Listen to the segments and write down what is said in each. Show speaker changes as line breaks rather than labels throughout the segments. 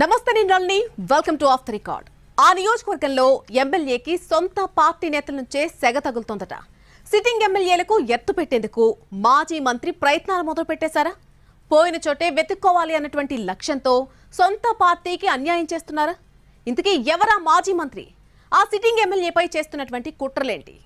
నమస్తే నేను రల్ని welcome to off the record ఆ నియోజకవర్గంలో ఎమ్మెల్యేకి సొంత పార్టీ నేతల నుంచే సెగ తగులుతోందట. సిట్టింగ్ ఎమ్మెల్యేలకు ఎత్తు పెట్టేందుకు మాజీ మంత్రి ప్రయత్నాలు మొదలు పెట్టేశారా పోయిన చోటే వెతుక్కోవాలి అన్నటువంటి లక్ష్యంతో సొంత పార్టీకి అన్యాయం చేస్తున్నారా? ఇంతకీ ఎవరా మాజీ మంత్రి? ఆ సిట్టింగ్ ఎమ్మెల్యేపై చేస్తున్నటువంటి కుట్రలేంటి?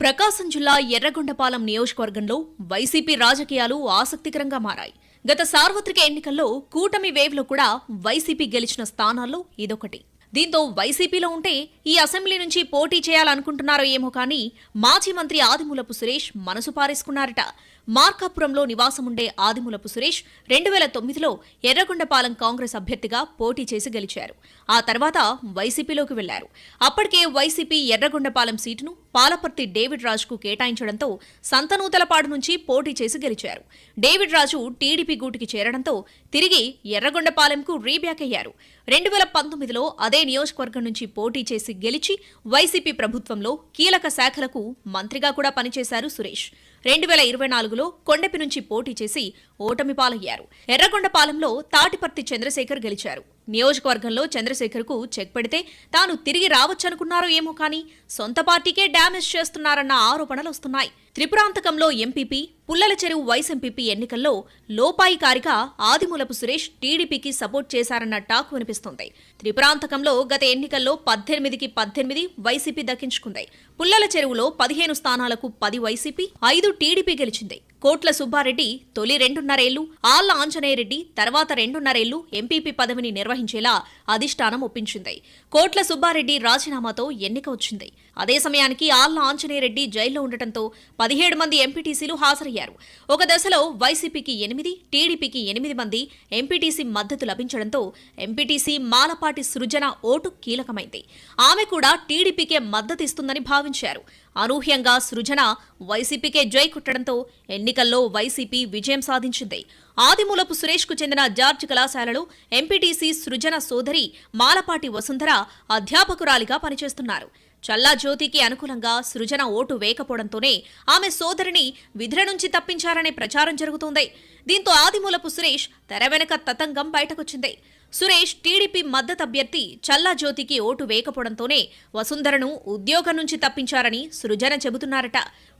ప్రకాశం జిల్లా ఎర్రగొండపాలెం నియోజకవర్గంలో వైసీపీ రాజకీయాలు ఆసక్తికరంగా మారాయి. గత సార్వత్రిక ఎన్నికల్లో కూటమి వేవ్లో కూడా వైసీపీ గెలిచిన స్థానాల్లో ఇదొకటి. దీంతో వైసీపీలో ఉంటే ఈ అసెంబ్లీ నుంచి పోటీ చేయాలనుకుంటున్నారో ఏమో కానీ మాజీ మంత్రి ఆదిమూలపు సురేష్ మనసు పారేసుకున్నారట. మార్కాపురంలో నివాసముండే ఆదిమూలపు సురేష్ రెండు వేల తొమ్మిదిలో ఎర్రగొండపాలెం కాంగ్రెస్ అభ్యర్థిగా పోటీ చేసి గెలిచారు. ఆ తర్వాత వైసీపీలోకి వెళ్ళారు. అప్పటికే వైసీపీ ఎర్రగొండపాలెం సీటును పాలపర్తి డేవిడ్ రాజుకు కేటాయించడంతో సంతనూతలపాడు నుంచి పోటీ చేసి గెలిచారు. డేవిడ్ రాజు టీడీపీ గూటికి చేరడంతో తిరిగి ఎర్రగొండపాలెంకు రీబ్యాక్ అయ్యారు. రెండు వేల పంతొమ్మిదిలో అదే నియోజకవర్గం నుంచి పోటీ చేసి గెలిచి వైసీపీ ప్రభుత్వంలో కీలక శాఖలకు మంత్రిగా కూడా పనిచేశారు సురేష్. రెండు వేల ఇరవై నాలుగులో కొండపి నుంచి పోటీ చేసి ఓటమి పాలయ్యారు. ఎర్రగొండపాలెంలో తాటిపర్తి చంద్రశేఖర్ గెలిచారు. నియోజకవర్గంలో చంద్రశేఖర్కు చెక్ పెడితే తాను తిరిగి రావచ్చనుకున్నారో ఏమో కానీ సొంత పార్టీకే డ్యామేజ్ చేస్తున్నారన్న ఆరోపణలు వస్తున్నాయి. త్రిపురాంతకంలో ఎంపీపీ పుల్లల చెరువు వైస్ ఎంపీపీ ఎన్నికల్లో లోపాయికారిగా ఆదిమూలపు సురేష్ టీడీపీకి సపోర్ట్ చేశారన్న టాక్ వినిపిస్తోంది. త్రిపురాంతకంలో గత ఎన్నికల్లో పద్దెనిమిదికి పద్దెనిమిది వైసీపీ దక్కించుకుంది. పుల్లల చెరువులో పదిహేను స్థానాలకు పది వైసీపీ ఐదు టీడీపీ గెలిచింది. కోట్ల సుబ్బారెడ్డి తొలి రెండున్నరేళ్ళు ఆళ్ళ ఆంజనేయరెడ్డి తర్వాత రెండున్నరేళ్ళు ఎంపీపీ పదవిని నిర్వహించేలా అధిష్టానం ఒప్పించింది. కోట్ల సుబ్బారెడ్డి రాజీనామాతో ఎన్నిక వచ్చింది. అదే సమయానికి ఆళ్ళ ఆంజనేయరెడ్డి జైల్లో ఉండటంతో పదిహేడు మంది ఎంపీటీసీలు హాజరయ్యారు. ఒక దశలో వైసీపీకి ఎనిమిది టీడీపీకి ఎనిమిది మంది ఎంపీటీసీ మద్దతు లభించడంతో ఎంపీటీసీ మాలపాటి సృజన ఓటు కీలకమైంది. ఆమె కూడా టీడీపీకే మద్దతు ఇస్తుందని భావించారు. అనూహ్యంగా సృజన వైసీపీకే జై కుట్టడంతో ఎన్నికల్లో వైసీపీ విజయం సాధించింది. ఆదిమూలపు సురేష్కు చెందిన జార్జ్ కళాశాలలో ఎంపీటీసీ సృజన సోదరి మాలపాటి వసుంధర అధ్యాపకురాలిగా పనిచేస్తున్నారు. చల్లా జ్యోతికి అనుకూలంగా సృజన ఓటు వేయకపోవడంతోనే ఆమె సోదరిని విధుల నుంచి తప్పించారనే ప్రచారం జరుగుతోంది. దీంతో ఆదిమూలపు సురేష్ తెర వెనక తతంగం బయటకొచ్చింది. సురేష్ టీడీపీ మద్దతు అభ్యర్థి చల్లాజ్యోతికి ఓటు వేయకపోవడంతోనే వసుంధరను ఉద్యోగం నుంచి తప్పించారని సృజన చెబుతున్నారట.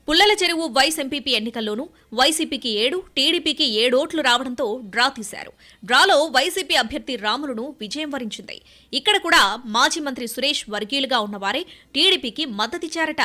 పుల్లల చెరువు వైస్ ఎంపీపీ ఎన్నికల్లోనూ వైసీపీకి ఏడు టీడీపీకి ఏడు ఓట్లు రావడంతో డ్రా తీశారు. డ్రాలో వైసీపీ అభ్యర్థి రాములను విజయం వరించింది. ఇక్కడ కూడా మాజీ మంత్రి సురేష్ వర్గీయులుగా ఉన్నవారే టీడీపీకి మద్దతిచ్చారట.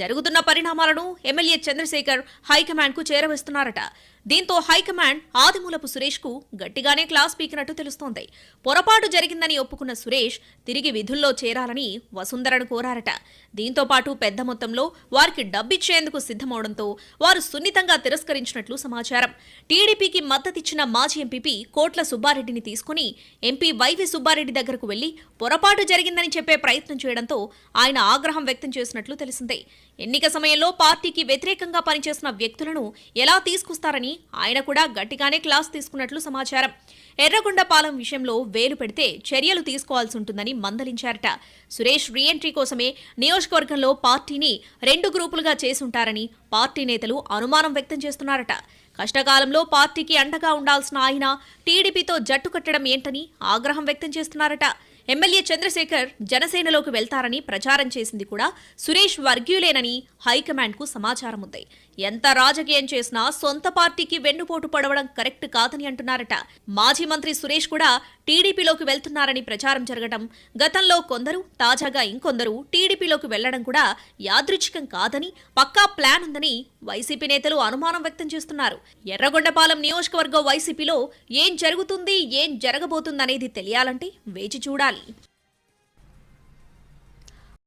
జరుగుతున్న పరిణామాలను ఎమ్మెల్యే చంద్రశేఖర్ హైకమాండ్కు చేరవేస్తున్నారట. దీంతో హైకమాండ్ ఆదిమూలపు సురేష్కు గట్టిగానే క్లాస్ పీకినట్టు తెలుస్తోంది. పొరపాటు జరిగిందని ఒప్పుకున్న సురేష్ తిరిగి విధుల్లో చేరాలని వసుంధరను కోరారట. దీంతో పాటు పెద్ద మొత్తంలో వారికి డబ్బిచ్చేందుకు సిద్ధమవడంతో వారు సున్నితంగా తిరస్కరించినట్లు సమాచారం. టీడీపీకి మద్దతిచ్చిన మాజీ ఎంపీపీ కోట్ల సుబ్బారెడ్డిని తీసుకుని ఎంపీ వైవి సుబ్బారెడ్డి దగ్గరకు వెళ్ళి పొరపాటు జరిగిందని చెప్పే ప్రయత్నం చేయడంతో ఆయన ఆగ్రహం వ్యక్తం చేసినట్లు తెలిసిందే. ఎన్నిక సమయంలో పార్టీకి వ్యతిరేకంగా పనిచేసిన వ్యక్తులను ఎలా తీసుకొస్తారని ఆయన కూడా గట్టిగానే క్లాస్ తీసుకున్నట్లు సమాచారం. ఎర్రగొండపాలెం విషయంలో వేలు పెడితే చర్యలు తీసుకోవాల్సి ఉంటుందని మందలించారట. సురేష్ రీఎంట్రీ కోసమే నియోజకవర్గంలో పార్టీని రెండు గ్రూపులుగా చేసుంటారని పార్టీ నేతలు అనుమానం వ్యక్తం చేస్తున్నారట. కష్టకాలంలో పార్టీకి అండగా ఉండాల్సిన ఆయన టీడీపీతో జట్టు కట్టడం ఏంటని ఆగ్రహం వ్యక్తం చేస్తున్నారట. ఎమ్మెల్యే చంద్రశేఖర్ జనసేనలోకి వెళ్తారని ప్రచారం చేసింది కూడా సురేష్ వర్గీయులేనని హైకమాండ్కు సమాచారం ఉంది ఎంత రాజకీయం చేసినా సొంత పార్టీకి వెన్నుపోటు పడవడం కరెక్ట్ కాదని అంటున్నారట. మాజీ మంత్రి సురేష్ కూడా టీడీపీలోకి వెళ్తున్నారని ప్రచారం జరగడం గతంలో కొందరు తాజాగా ఇంకొందరు టీడీపీలోకి వెళ్ళడం కూడా యాదృచ్ఛికం కాదని పక్కా ప్లాన్ ఉందని వైసీపీ నేతలు అనుమానం వ్యక్తం చేస్తున్నారు. ఎర్రగొండపాలెం నియోజకవర్గ వైసీపీలో ఏం జరుగుతుంది ఏం జరగబోతుందనేది తెలియాలంటే వేచి చూడాలి.